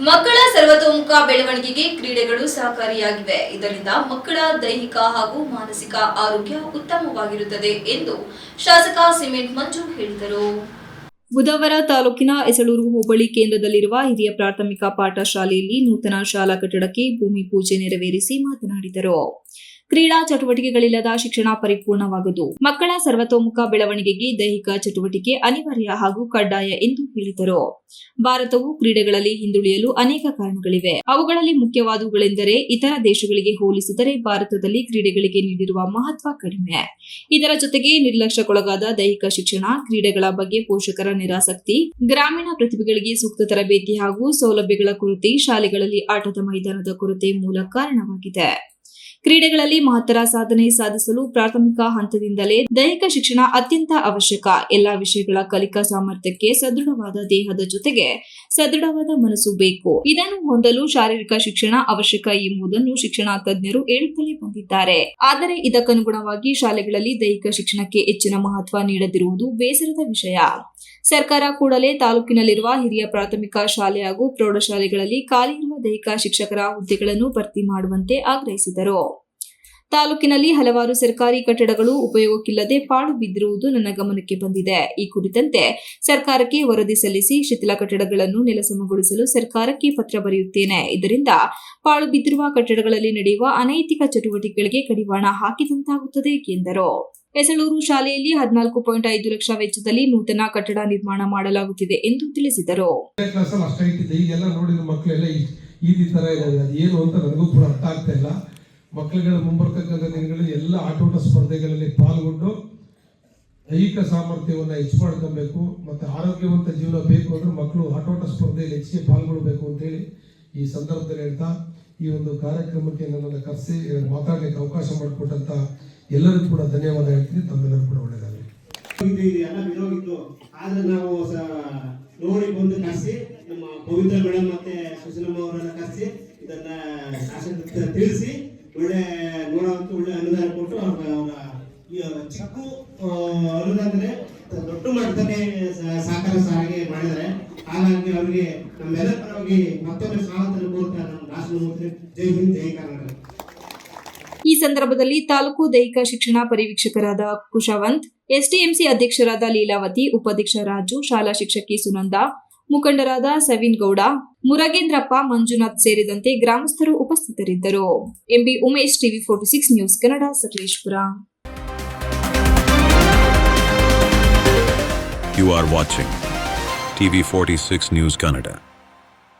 ಮಕ್ಕಳ ಸರ್ವತೋಮುಖ ಬೆಳವಣಿಗೆಗೆ ಕ್ರೀಡೆಗಳು ಸಹಕಾರಿಯಾಗಿವೆ. ಇದರಿಂದ ಮಕ್ಕಳ ದೈಹಿಕ ಹಾಗೂ ಮಾನಸಿಕ ಆರೋಗ್ಯ ಉತ್ತಮವಾಗಿರುತ್ತದೆ ಎಂದು ಶಾಸಕ ಸಿಮೆಂಟ್ ಮಂಜು ಹೇಳಿದರು. ಬುಧವಾರ ತಾಲೂಕಿನ ಎಸಳೂರು ಹೋಬಳಿ ಕೇಂದ್ರದಲ್ಲಿರುವ ಹಿರಿಯ ಪ್ರಾಥಮಿಕ ಪಾಠಶಾಲೆಯಲ್ಲಿ ನೂತನ ಶಾಲಾ ಕಟ್ಟಡಕ್ಕೆ ಭೂಮಿ ಪೂಜೆ ನೆರವೇರಿಸಿ ಮಾತನಾಡಿದರು. ಕ್ರೀಡಾ ಚಟುವಟಿಕೆಗಳಿಲ್ಲದ ಶಿಕ್ಷಣ ಪರಿಪೂರ್ಣವಾಗದು. ಮಕ್ಕಳ ಸರ್ವತೋಮುಖ ಬೆಳವಣಿಗೆಗೆ ದೈಹಿಕ ಚಟುವಟಿಕೆ ಅನಿವಾರ್ಯ ಹಾಗೂ ಕಡ್ಡಾಯ ಎಂದು ಹೇಳಿದರು. ಭಾರತವು ಕ್ರೀಡೆಗಳಲ್ಲಿ ಹಿಂದುಳಿಯಲು ಅನೇಕ ಕಾರಣಗಳಿವೆ. ಅವುಗಳಲ್ಲಿ ಮುಖ್ಯವಾದವುಗಳೆಂದರೆ ಇತರ ದೇಶಗಳಿಗೆ ಹೋಲಿಸಿದರೆ ಭಾರತದಲ್ಲಿ ಕ್ರೀಡೆಗಳಿಗೆ ನೀಡಿರುವ ಮಹತ್ವ ಕಡಿಮೆ. ಇದರ ಜೊತೆಗೆ ನಿರ್ಲಕ್ಷ್ಯಕ್ಕೊಳಗಾದ ದೈಹಿಕ ಶಿಕ್ಷಣ, ಕ್ರೀಡೆಗಳ ಬಗ್ಗೆ ಪೋಷಕರ ನಿರಾಸಕ್ತಿ, ಗ್ರಾಮೀಣ ಪ್ರತಿಭೆಗಳಿಗೆ ಸೂಕ್ತ ತರಬೇತಿ ಹಾಗೂ ಸೌಲಭ್ಯಗಳ ಕೊರತೆ, ಶಾಲೆಗಳಲ್ಲಿ ಆಟದ ಮೈದಾನದ ಕೊರತೆ ಮೂಲ ಕಾರಣವಾಗಿದೆ. ಕ್ರೀಡೆಗಳಲ್ಲಿ ಮಹತ್ತರ ಸಾಧನೆ ಸಾಧಿಸಲು ಪ್ರಾಥಮಿಕ ಹಂತದಿಂದಲೇ ದೈಹಿಕ ಶಿಕ್ಷಣ ಅತ್ಯಂತ ಅವಶ್ಯಕ. ಎಲ್ಲಾ ವಿಷಯಗಳ ಕಲಿಕಾ ಸಾಮರ್ಥ್ಯಕ್ಕೆ ಸದೃಢವಾದ ದೇಹದ ಜೊತೆಗೆ ಸದೃಢವಾದ ಮನಸ್ಸು ಬೇಕು. ಇದನ್ನು ಹೊಂದಲು ಶಾರೀರಿಕ ಶಿಕ್ಷಣ ಅವಶ್ಯಕ ಎಂಬುದನ್ನು ಶಿಕ್ಷಣ ತಜ್ಞರು ಹೇಳುತ್ತಲೇ ಬಂದಿದ್ದಾರೆ. ಆದರೆ ಇದಕ್ಕನುಗುಣವಾಗಿ ಶಾಲೆಗಳಲ್ಲಿ ದೈಹಿಕ ಶಿಕ್ಷಣಕ್ಕೆ ಹೆಚ್ಚಿನ ಮಹತ್ವ ನೀಡದಿರುವುದು ಬೇಸರದ ವಿಷಯ. ಸರ್ಕಾರ ಕೂಡಲೇ ತಾಲೂಕಿನಲ್ಲಿರುವ ಹಿರಿಯ ಪ್ರಾಥಮಿಕ ಶಾಲೆ ಹಾಗೂ ಪ್ರೌಢಶಾಲೆಗಳಲ್ಲಿ ಖಾಲಿ ಇರುವ ದೈಹಿಕ ಶಿಕ್ಷಕರ ಹುದ್ದೆಗಳನ್ನು ಭರ್ತಿ ಮಾಡುವಂತೆ ಆಗ್ರಹಿಸಿದರು. ತಾಲೂಕಿನಲ್ಲಿ ಹಲವಾರು ಸರ್ಕಾರಿ ಕಟ್ಟಡಗಳು ಉಪಯೋಗಕ್ಕಿಲ್ಲದೆ ಪಾಳು ಬಿದ್ದಿರುವುದು ನನ್ನ ಗಮನಕ್ಕೆ ಬಂದಿದೆ. ಈ ಕುರಿತಂತೆ ಸರ್ಕಾರಕ್ಕೆ ವರದಿ ಸಲ್ಲಿಸಿ ಶಿಥಿಲ ಕಟ್ಟಡಗಳನ್ನು ನೆಲಸಮಗೊಳಿಸಲು ಸರ್ಕಾರಕ್ಕೆ ಪತ್ರ ಬರೆಯುತ್ತೇನೆ. ಇದರಿಂದ ಪಾಳು ಬಿದ್ದಿರುವ ಕಟ್ಟಡಗಳಲ್ಲಿ ನಡೆಯುವ ಅನೈತಿಕ ಚಟುವಟಿಕೆಗಳಿಗೆ ಕಡಿವಾಣ ಹಾಕಿದಂತಾಗುತ್ತದೆ ಎಂದರು. ಹೆಸಳೂರು ಶಾಲೆಯಲ್ಲಿ ಹದಿನಾಲ್ಕು ಪಾಯಿಂಟ್ ಐದು ಲಕ್ಷ ವೆಚ್ಚದಲ್ಲಿ ನೂತನ ಕಟ್ಟಡ ನಿರ್ಮಾಣ ಮಾಡಲಾಗುತ್ತಿದೆ ಎಂದು ತಿಳಿಸಿದರು. ಈ ತರ ಇದೆ ಏನು ಅಂತ ನನಗೂ ಕೂಡ ಅರ್ಥ ಆಗ್ತಾ ಇಲ್ಲ. ಮಕ್ಕಳುಗಳ ಮುಂಬರ್ತಕ್ಕಂಥ ದಿನಗಳಲ್ಲಿ ಎಲ್ಲ ಆಟೋಟ ಸ್ಪರ್ಧೆಗಳಲ್ಲಿ ಪಾಲ್ಗೊಂಡು ದೈಹಿಕ ಸಾಮರ್ಥ್ಯವನ್ನು ಹೆಚ್ಚು ಮಾಡ್ಕೊಬೇಕು ಮತ್ತು ಆರೋಗ್ಯವಂತ ಜೀವನ ಬೇಕು ಅಂದರೆ ಮಕ್ಕಳು ಆಟೋಟ ಸ್ಪರ್ಧೆಯಲ್ಲಿ ಹೆಚ್ಚಿಗೆ ಪಾಲ್ಗೊಳ್ಬೇಕು ಅಂತೇಳಿ ಈ ಸಂದರ್ಭದಲ್ಲಿ ಹೇಳ್ತಾ ಈ ಒಂದು ಕಾರ್ಯಕ್ರಮಕ್ಕೆ ನನ್ನನ್ನು ಕರೆಸಿ ಮಾತಾಡಲಿಕ್ಕೆ ಅವಕಾಶ ಮಾಡಿಕೊಟ್ಟಂತ ಎಲ್ಲರಿಗೂ ಕೂಡ ಧನ್ಯವಾದ ಹೇಳ್ತೀನಿ. ತಮ್ಮೆಲ್ಲರೂ ಕೂಡ ಒಳ್ಳೆಯದಾಗಲಿ. ಎಲ್ಲ ಬಿಡೋಗಿತ್ತು ಆದ್ರೆ ನಾವು ನೋಡಿ ಬಂದು ಕರೆಸಿ, ನಮ್ಮ ಪವಿತ್ರ ಮೇಡಮ್ ಮತ್ತೆ ಸುಶೀಲಮ್ಮ ಅವರನ್ನು ಕರೆಸಿ, ಇದನ್ನ ತಿಳಿಸಿ ಒಳ್ಳೆ ನೋಡುವಂತ ಒಳ್ಳೆ ಅನುದಾನ ಕೊಟ್ಟು ಈ ಚಿಕ್ಕ ಅನುದಾನದ್ರೆ ದೊಡ್ಡ ಮಟ್ಟದಲ್ಲಿ ಸಹಕಾರ ಸಾರಿಗೆ ಮಾಡಿದರೆ ಹಾಗಾಗಿ ಅವರಿಗೆ ನಮ್ಮೆಲ್ಲರ ಪರವಾಗಿ ಮತ್ತೊಮ್ಮೆ ಸ್ವಾಗತ ಕೋರ್ತಾ ನಮ್ಮ ರಾಷ್ಟ್ರಮೂರ್ತಿ ಜೈ ಹಿಂದ್, ಜೈ ಕರ್ನಾಟಕ. ಈ ಸಂದರ್ಭದಲ್ಲಿ ತಾಲೂಕು ದೈಹಿಕ ಶಿಕ್ಷಣ ಪರಿವೀಕ್ಷಕರಾದ ಕುಶವಂತ್, ಎಸ್ಡಿಎಂಸಿ ಅಧ್ಯಕ್ಷರಾದ ಲೀಲಾವತಿ, ಉಪಾಧ್ಯಕ್ಷ ರಾಜು, ಶಾಲಾ ಶಿಕ್ಷಕಿ ಸುನಂದ ಮುಖಂಡರಾದ ಸವಿನ್ ಗೌಡ, ಮುರಗೇಂದ್ರಪ್ಪ, ಮಂಜುನಾಥ್ ಸೇರಿದಂತೆ ಗ್ರಾಮಸ್ಥರು ಉಪಸ್ಥಿತರಿದ್ದರು MB Umesh TV forty six news Kannada, Sakleshpur You are watching TV46 News Kannada.